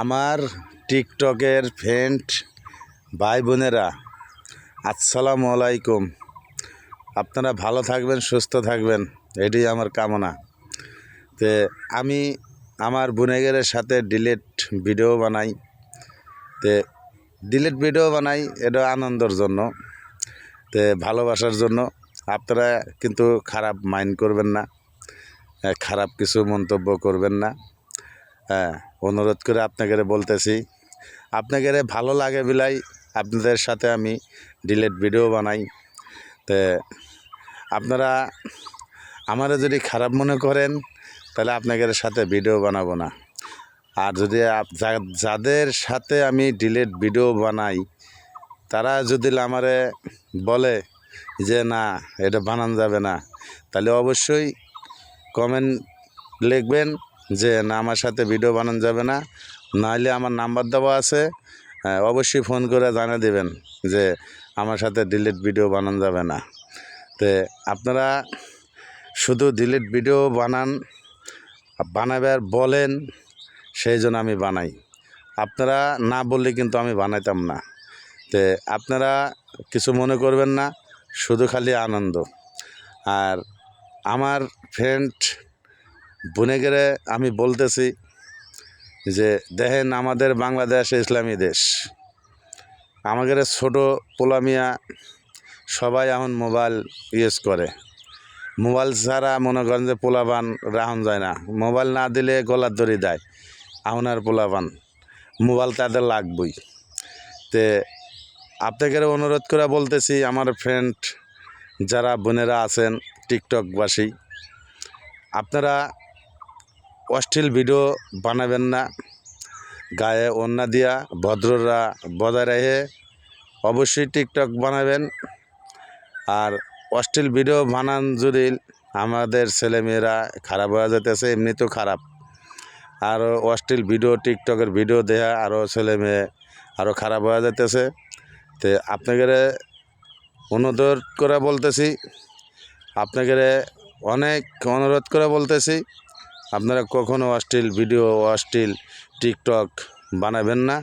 আমার টিকটকের ফ্রেন্ড ভাই বোনেরা, আসসালামু আলাইকুম। আপনারা ভালো থাকবেন, সুস্থ থাকবেন, এটাই আমার কামনা। তে আমি আমার বোনেগের সাথে ডিলেট ভিডিও বানাই। তে ডিলেট ভিডিও বানাই, এটা আনন্দের জন্য। তে ভালোবাসার জন্য। আপনারা কিন্তু খারাপ মাইন্ড করবেন না। খারাপ কিছু মন্তব্য করবেন না। হ্যাঁ। অনুরোধ করে আপনাকে বলতেছি, আপনাকে ভালো লাগে বিলাই, আপনাদের সাথে আমি ডিলেট ভিডিও বানাই। তো আপনারা আমারও যদি খারাপ মনে করেন, তাহলে আপনাদের সাথে ভিডিও বানাবো না। আর যদি যাদের সাথে আমি ডিলেট ভিডিও বানাই, তারা যদি আমারে বলে যে, না, এটা বানানো যাবে না, তাহলে অবশ্যই কমেন্ট লিখবেন। যে না আমার সাথে ভিডিও বানানো যাবে না নাহলে আমার নাম্বার দেওয়া আছে হ্যাঁ, অবশ্যই ফোন করে জানিয়ে দেবেন যে আমার সাথে ডিলিট ভিডিও বানানো যাবে না। তো আপনারা শুধু ডিলিট ভিডিও বানান বানাবার বলেন সেই জন্য আমি বানাই। আপনারা না বললে কিন্তু আমি বানাইতাম না। তো আপনারা কিছু মনে করবেন না শুধু খালি আনন্দ। আর আমার ফ্রেন্ড বুনেগেরে আমি বলতেছি যে, দেখেন আমাদের বাংলাদেশ ইসলামী দেশ। আমাদের ছোট পোলামিয়া সবাই এখন মোবাইল ইউজ করে। মোবাইল ছাড়া মনে করেন যে পোলাপান রাহন যায় না। মোবাইল না দিলে গলার দড়ি দেয়। এখন আর পোলাপান। মোবাইল তাদের লাগবই। তে আপনাকে অনুরোধ করে বলতেছি, আমার ফ্রেন্ড যারা বোনেরা আছেন টিকটকবাসী আপনারা অশ্লীল ভিডিও বানাবেন না। গায়ে অন্যা দিয়া ভদ্ররা বজায় রেখে অবশ্যই টিকটক বানাবেন। আর অশ্লীল ভিডিও বানান যদি আমাদের ছেলেমেয়েরা খারাপ হয়ে যেতেছে এমনি তো খারাপ। আরও অশ্লীল ভিডিও, টিকটকের ভিডিও দেয়া আরও ছেলে মেয়ে আরও খারাপ হয়ে যেতেছে তো আপনাদের অনুরোধ করে বলতেছি আপনাদের অনেক অনুরোধ করে বলতেছি। আপনারা কখনো অশ্লীল ভিডিও, অশ্লীল টিকটক বানাবেন না।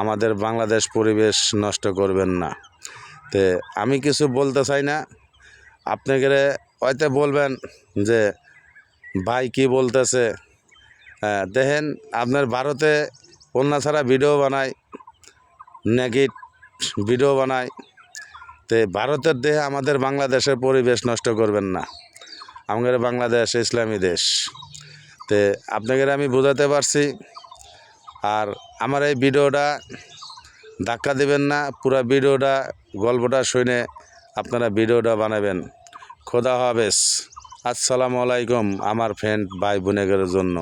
আমাদের বাংলাদেশ পরিবেশ নষ্ট করবেন না। তে আমি কিছু বলতে চাই না। আপনাকে হয়তো বলবেন যে, ভাই, কি বলতেছে? দেখেন, আপনার ভারতে অন্য ছাড়া ভিডিও বানায়, নেগেট ভিডিও বানায়। তে ভারতের দেহে আমাদের বাংলাদেশের পরিবেশ নষ্ট করবেন না। আমাদের বাংলাদেশ ইসলামী দেশ। তে আপনাকে আমি বোঝাতে পারছি। আর আমার এই ভিডিওটা ধাক্কা দেবেন না, পুরো ভিডিওটা, গল্পটা শুনে আপনারা ভিডিওটা বানাবেন। খোদা হাফেজ। আসসালামু আলাইকুম আমার ফ্রেন্ড ভাই বোনেদের জন্য।